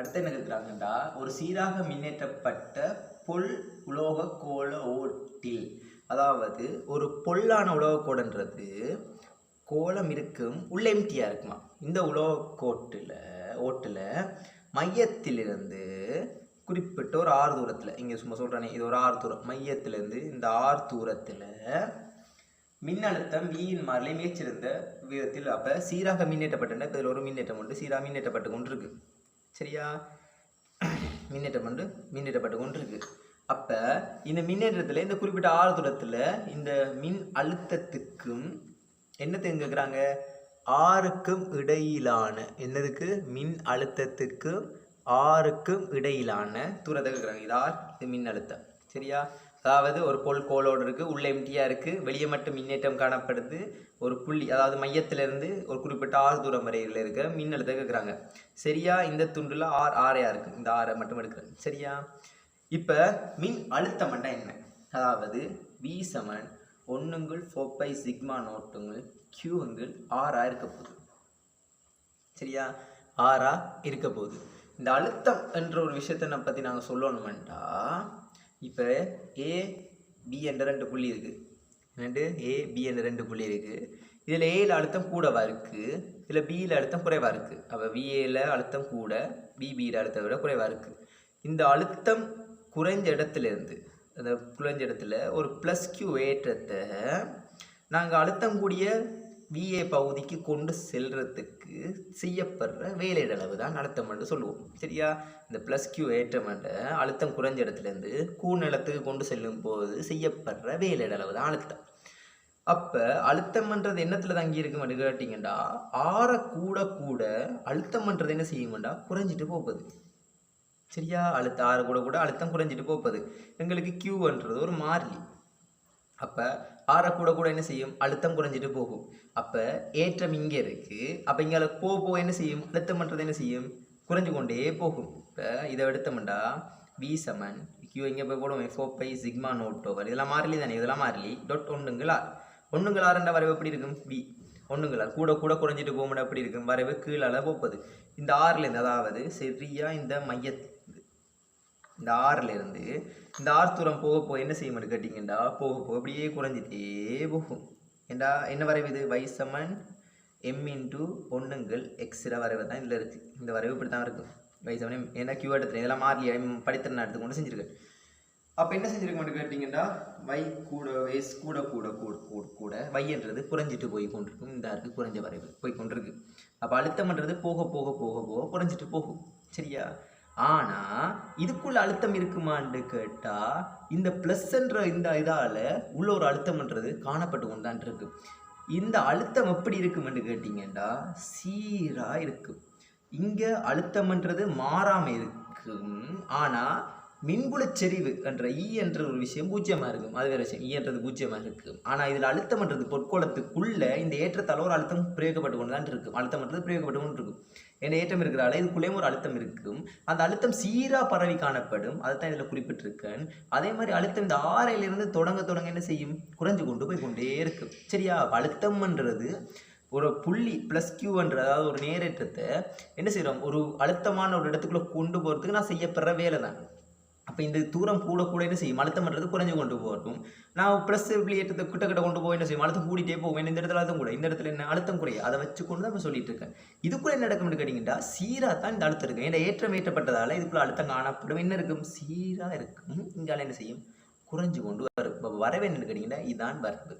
அடுத்து என்ன கேட்குறாங்கன்னா ஒரு சீராக மின்னேற்றப்பட்ட பொல் உலோக கோள ஓட்டில். அதாவது ஒரு பொல்லான உலோகக்கோடுன்றது கோலம் இருக்கும் உள்ள எம்டியாக இருக்குமா? இந்த உலோக கோட்டில் ஓட்டில் மையத்திலிருந்து குறிப்பிட்ட ஒரு ஆறு தூரத்தில் இங்கே சும்மா சொல்கிறேனே இது ஒரு ஆறு தூரம் மையத்திலேருந்து இந்த ஆறு தூரத்தில் மின்னழுத்தம் e வியின் மாறிலை மிகச்சிறந்த விதத்தில் அப்போ சீராக மின்னேற்றப்பட்டன இப்போ இதில் ஒரு மின்னேற்றம் உண்டு சீராக மின்னேற்றப்பட்டு கொண்டு இருக்கு சரியா? மின்னேற்றம் வந்து மின்னேற்றப்பட்டு கொண்டு இருக்கு அப்போ இந்த மின்னேற்றத்தில் இந்த குறிப்பிட்ட ஆறுதூரத்துல இந்த மின் அழுத்தத்துக்கும் என்னத்தை தெரிஞ்சுக்கிறாங்க ஆறுக்கும் இடையிலான என்னதுக்கு? மின் அழுத்தத்துக்கும் ஆறுக்கும் இடையிலான தூரத்தை கேட்குறாங்க இது ஆர் இது மின் அழுத்தம். சரியா? அதாவது ஒரு பொல் கோலோடு இருக்குது உள்ளே எம்டியாக இருக்குது வெளியே மட்டும் மின்னேற்றம் காணப்படுது. ஒரு புள்ளி அதாவது மையத்திலிருந்து ஒரு குறிப்பிட்ட ஆறு தூரம் வரையில் இருக்க மின்னழுத்தம் கேட்குறாங்க சரியா? இந்த துண்டில் ஆர் ஆறையாக இருக்குது இந்த ஆறை மட்டும் எடுக்கிறேன். சரியா? இப்போ மின் அழுத்தம்னா என்ன? அதாவது வி சமன் ஒன்றுங்கள் ஃபோர் பை சிக்மா நோட்டுங்கள் கியூங்கள் ஆறாக இருக்க போகுது. சரியா? ஆறாக இருக்க போகுது. இந்த அழுத்தம் என்ற ஒரு விஷயத்தை நம்ம பற்றி நாங்கள் சொல்லணுமெண்டா இப்போ ஏ பி என்ற ரெண்டு புள்ளி இருக்குது ரெண்டு ஏ பி என்ற ரெண்டு புள்ளி இருக்குது இதில் ஏயில் அழுத்தம் கூடவா இருக்குது இதில் பியில் அழுத்தம் குறைவாக இருக்குது அப்போ விஏயில் அழுத்தம் கூட பிபியில் அழுத்தத்தை விட குறைவாக இருக்குது இந்த அழுத்தம் குறைஞ்ச இடத்துலேருந்து அந்த குறைஞ்ச இடத்துல ஒரு ப்ளஸ் கியூ ஏற்றத்தை நாங்கள் அழுத்தம் கூடிய விஏ பகுதிக்கு கொண்டு செல்றதுக்கு செய்யப்படுற வேலையிடளவு தான் அழுத்தம் என்று சொல்லுவோம். சரியா? இந்த ப்ளஸ் கியூ ஏற்றமன்ற அழுத்தம் குறைஞ்ச இடத்துலேருந்து கூநிலத்துக்கு கொண்டு செல்லும் போது செய்யப்படுற வேலையிட தான் அழுத்தம். அப்போ அழுத்தம்ன்றது என்னத்தில் தங்கி இருக்குமென்னு கேட்டிங்கன்னா ஆற கூட கூட அழுத்தம்ன்றது என்ன செய்யுமெண்டா குறைஞ்சிட்டு போகுது. சரியா? அழுத்த ஆற கூட கூட அழுத்தம் குறைஞ்சிட்டு போகுது. எங்களுக்கு கியூன்றது ஒரு மாறிலி. அப்போ ஆற கூட கூட என்ன செய்யும்? அழுத்தம் குறைஞ்சிட்டு போகும். அப்போ ஏற்றம் இங்கே இருக்குது அப்போ இங்கே போக போக என்ன செய்யும்? அழுத்தம்ன்றது என்ன செய்யும்? குறைஞ்சு கொண்டே போகும். இப்போ இதை எடுத்தோம்டா. வி சமன் கியூ இங்கே போய் போடுவோம். Four pi sigma nought over இதெல்லாம் மாறிலி தானே? இதெல்லாம் மாறிலி. டொட் ஒன்றுங்களா ஒன்றுங்களா ரெண்டா வரைவு எப்படி இருக்கும்? வி ஒன்றுங்களா கூட கூட குறைஞ்சிட்டு போகும்போது எப்படி இருக்கும்? வரைவு கீழால போகுது இந்த ஆறுலேருந்து அதாவது சரியாக இந்த மையத்து இந்த ஆறுலேருந்து இந்த ஆறு தூரம் போக போக என்ன செய்ய மாட்டேன் கேட்டிங்கண்டா? போக போக அப்படியே குறைஞ்சிட்டே போகும். ஏண்டா? என்ன வரைவு இது? வைசமன் எம் இன்ட்டு ஒன்றுங்கள் எக்ஸ்ரா வரைவு தான் இதில் இருக்குது இந்த வரைவு இப்படி தான் இருக்கும். வைசமன் எம் ஏன்னா கியூ எடுத்துறேன் இதெல்லாம் மாறி படித்திறன் எடுத்துக்கொண்டு செஞ்சுருக்கேன் அப்போ என்ன செஞ்சிருக்க மாட்டேன் கேட்டிங்கண்டா? வை கூட வேஸ் கூட கூட கூட கூட கூட. வைன்றது குறைஞ்சிட்டு போய் கொண்டிருக்கும். இந்த இருக்குது குறைஞ்ச வரைவு போய் கொண்டிருக்கு. அப்போ அழுத்தம்ன்றது போக போக போக போக குறைஞ்சிட்டு போகும். சரியா? ஆனால் இதுக்குள்ள அழுத்தம் இருக்குமான்னு கேட்டால் இந்த ப்ளஸ்ன்ற இந்த இதால் உள்ள ஒரு அழுத்தம்ன்றது காணப்பட்டு கொண்டான் இருக்கு இந்த அழுத்தம் எப்படி இருக்குமென்று கேட்டிங்கன்னா சீராக இருக்கும் இங்கே அழுத்தம்ன்றது மாறாமல் இருக்கும் ஆனால் மின்புலச் செறிவு என்ற ஈ என்ற ஒரு விஷயம் பூஜ்ஜியமாக இருக்கும். அது வேறு விஷயம். ஈ என்றது பூஜ்ஜியமாக இருக்கும். ஆனால் இதில் அழுத்தம்ன்றது பொற்கோளத்துக்குள்ளே இந்த ஏற்றத்தால் ஒரு அழுத்தம் பிரயோகப்பட்டு கொண்டு தான் இருக்கும் அழுத்தம்ன்றது பிரயோகப்பட்டு கொண்டு இருக்கும். என்ற ஏற்றம் இருக்கிறால இதுக்குள்ளேயும் ஒரு அழுத்தம் இருக்கும். அந்த அழுத்தம் சீராக பரவி காணப்படும். அதை தான் இதில் குறிப்பிட்டிருக்கேன். அதே மாதிரி அழுத்தம் இந்த ஆறையிலிருந்து தொடங்க தொடங்க என்ன செய்யும்? குறைஞ்சு கொண்டு போய் கொண்டே இருக்கும். சரியா? அழுத்தம்ன்றது ஒரு புள்ளி ப்ளஸ் கியூன்ற அதாவது ஒரு நேரேற்றத்தை என்ன செய்கிறோம் ஒரு அழுத்தமான ஒரு இடத்துக்குள்ளே கொண்டு போகிறதுக்கு நான் செய்யப்படுற வேலை தான் அப்போ இந்த தூரம் கூட கூட என்ன செய்யும்? அழுத்தம் பண்ணுறது குறைஞ்சு கொண்டு போகும் நான் ப்ளஸ் ஏற்றத்தை கிட்ட கிட்ட கொண்டு போய் என்ன செய்யும்? அழுத்தம் கூடிட்டே போவேன் இந்த இடத்துல அழுத்தம் கூட இந்த இடத்துல என்ன? அழுத்தம் குறைய. அதை வச்சு கொண்டு தான் இப்போ சொல்லிட்டு இருக்கேன். இதுக்குள்ள என்ன நடக்கும்னு கேட்டிங்கன்னா சீராக தான் இந்த அழுத்தம் இருக்கும் ஏன்னா ஏற்றம் ஏற்றப்பட்டதால் இதுக்குள்ள அழுத்தம் காணப்படும். என்ன இருக்கும்? சீராக இருக்கும். இங்கால என்ன செய்யும்? குறைஞ்சு கொண்டு வரும். இப்போ வரவே கேட்டிங்கன்னா இதுதான் வரவு